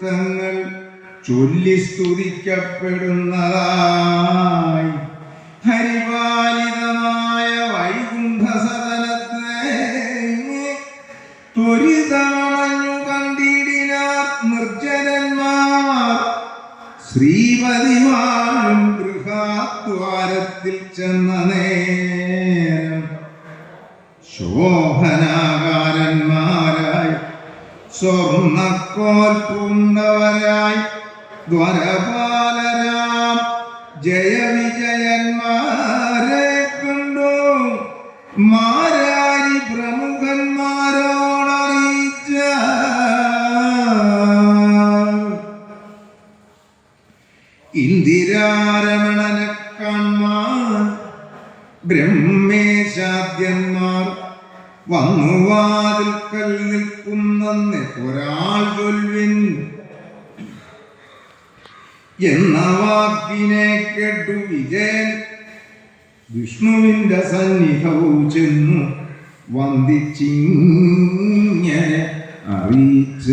സൂക്തങ്ങൾ ചൊല്ലി സ്തുതിക്കപ്പെടുന്നതായി. ഹരിപാലിതമായ വൈകുണ്ഠ സദനത്തെ ത്വരിതമണഞ്ഞു കണ്ടിടിനാർ നിർജനന്മാർ. ശ്രീപതിമാരും ഗൃഹാദ്വാരത്തിൽ ചെന്ന നേരം ശോഭനാകാരന്മാരായി സ്വർണക്കോൽ പൂണ്ടവരായി ദ്വരപാലരാം. ജയവിജയന്മാരെ കണ്ടു. മാരാരി പ്രമുഖന്മാരോടറിയിച്ച ഇന്ദിരാരമണനെ കാൺമാൻ ബ്രഹ്മേശാദ്യന്മാർ വന്നു വാതിൽക്കൽ നിൽക്കുന്നെന്ന് ഒരാൾ ചൊല്ലിൻ എന്ന വാക്കിനെ കേട്ടു വിജയൻ. വിഷ്ണുവിന്റെ സന്നിധവും ചെന്നു വന്ദിച്ചിങ്ങനെ അറിയിച്ച